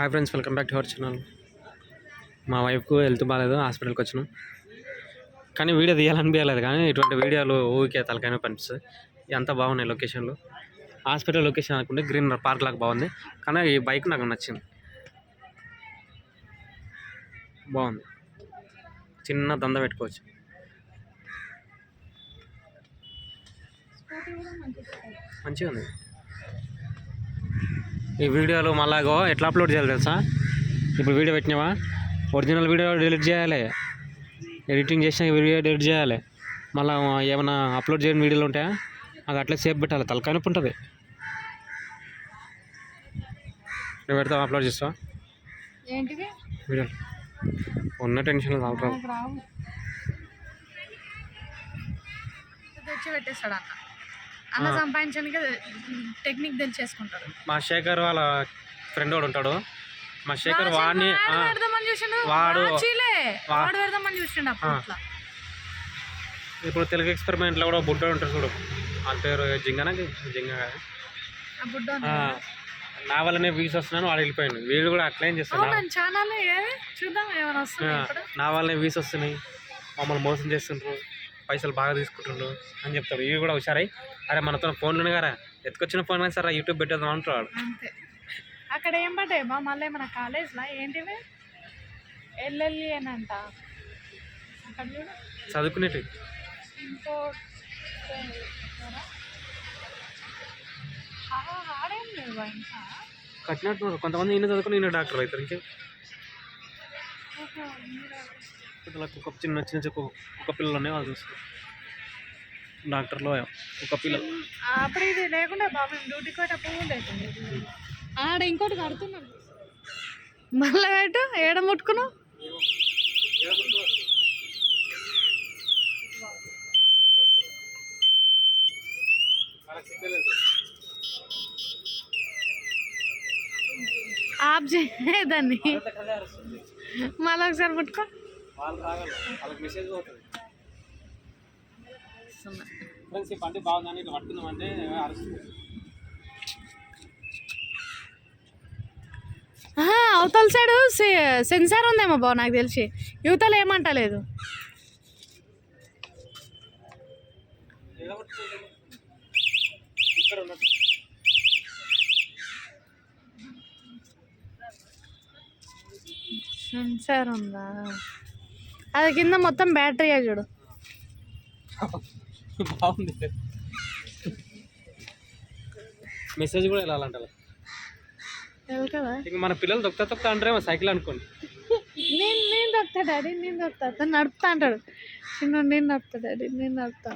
Hi friends welcome back to our channel మా వైఫ్కు health బాగాలేదు హాస్పిటల్కి వచ్చినాం. కానీ వీడియో తీయాలనిపించలేదు కానీ ఇటువంటి వీడియోలు ఊరికే తలకైనా పనిపిస్తుంది ఎంత బాగున్నాయి లొకేషన్లు హాస్పిటల్ లొకేషన్ అనుకుంటే గ్రీన్ పార్క్ లాగా బాగుంది. కానీ ఈ బైక్ నాకు నచ్చింది. బాగుంది. చిన్న దంద పెట్టుకోవచ్చు. మంచిగా ఉంది. ఈ వీడియోలు మళ్ళాగో ఎట్లా అప్లోడ్ చేయాలి తెలుసా? ఇప్పుడు వీడియో పెట్టినావా? ఒరిజినల్ వీడియో డిలీట్ చేయాలి. ఎడిటింగ్ చేసిన వీడియో డిలీట్ చేయాలి. మళ్ళీ ఏమైనా అప్లోడ్ చేయని వీడియోలు ఉంటాయా అది అట్లే సేఫ్ పెట్టాలి తలకాయ నొప్పి ఉంటుంది. నువ్వు పెడతావా? అప్లోడ్ చేస్తావా? వీడియోలు ఉన్న టెన్షన్ రావు. తెచ్చి పెట్టేస్తాడు అన్న అన్న. సంపాదించడానికి టెక్నిక్ మా శేఖర్ వాళ్ళ ఫ్రెండ్ వాడు ఉంటాడు. మా శేఖర్ వాడిని వాడు వాడు- పెడదామని చూసిండు. అట్లా ఇప్పుడు తెలుగు ఎక్స్పెరిమెంట్లో కూడా బుడ్డోడు ఉంటాడు చూడు. వాళ్ళ పేరు జింగనా? జింగ బుడ్డ నా వల్లనే వ్యూస్ వస్తున్నాను వాడు వెళ్ళిపోయాడు. వీడు కూడా అట్లేం చేస్తాడు. నా- వల్లనే వ్యూస్ వస్తున్నాయి. మమ్మల్ని మోసం చేస్తుండ్రు. పైసలు బాగా తీసుకుంటుండ్రు అని చెప్తాడు వీడు కూడా హుషారై. అరే మనతో ఫోన్లు కదా ఎత్తుకొచ్చిన ఫోన్ కానీ సరే యూట్యూబ్ పెట్టేద్దాం అంతే. అక్కడ ఏం పడ్డాయి బా? మళ్ళీ మన కాలేజ్లో? ఏంటివి? ఎల్ఎల్ఈ అని అంట అక్కడ చూడు. చదువుకునేటి ఇంకో ఆడేం లేవా ఇంకా? కట్టినట్టున్నారు. కొంతమంది ఈయన చదువుకుని ఈయన డాక్టర్ అవుతారు ఇంకే? ఇట్లా కుక్క చిన్న చిన్న కుక్క కుక్క పిల్లలు ఉన్నాయి వాళ్ళు చూస్తారు డాక్టర్లో కుక్క పిల్లలు అప్పుడు ఇది లేకుండా బాబు డ్యూటీకి పోయేటప్పుడు ఆడ ఇంకోటి కడుతున్నాం. మళ్ళీ పెట్టు ఏడ ముట్టుకున్నావు? ఆఫ్ చేయదాన్ని మళ్ళీ ఒకసారి ఫ్రెండ్స్ ఈ బాగుందని ఇట్లా పట్టుకుందామంటే అరుస్తుంది. అవతల సైడ్ సెన్సార్ ఉందేమో బావ నాకు తెలిసి. యువతలు ఏమంటలేదు. ఇక్కడ ఉన్నట్టు. సెన్సార్ ఉందా అది కింద మొత్తం బ్యాటరీ చూడు. బాగుంది. మెసేజ్ కూడా వెళ్ళాలంట ఇంక మన పిల్లలు దొక్తా తొక్తా అంటారేమో సైకిల్ అనుకోండి. నేను నేను దొరుకుతా డాడీ నేను అతను నడుపుతా అంటాడు. చిన్న నేను నడుపుతా డాడీ నేను నడుపుతా.